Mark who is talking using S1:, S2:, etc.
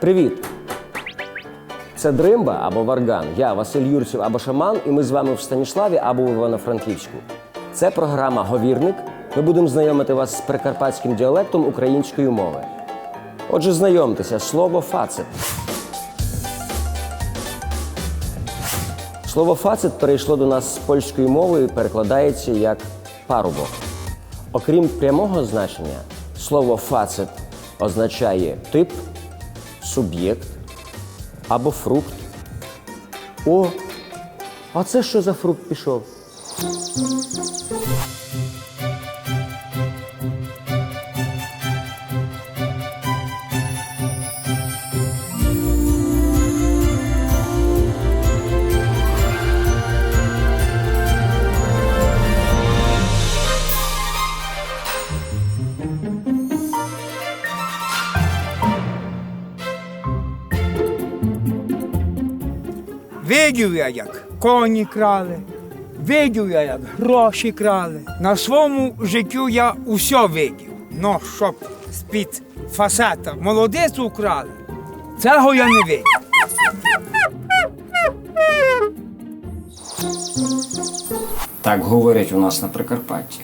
S1: Привіт! Це Дримба або Варган. Я Василь Юрців або Шаман, і ми з вами в Станіславі або в Івано-Франківську. Це програма Говірник. Ми будемо знайомити вас з прикарпатським діалектом української мови. Отже, знайомтеся, слово фацет. Слово фацет перейшло до нас з польської мови і перекладається як парубок. Окрім прямого значення, слово фацет означає тип, суб'єкт або фрукт. О, а це що за фрукт пішов?
S2: Видів я, як коні крали, видів я, як гроші крали. На своєму життю я усе видів. Ну, щоб з-під фасета молодець украли, цього я не видів.
S1: Так говорять у нас на Прикарпатті.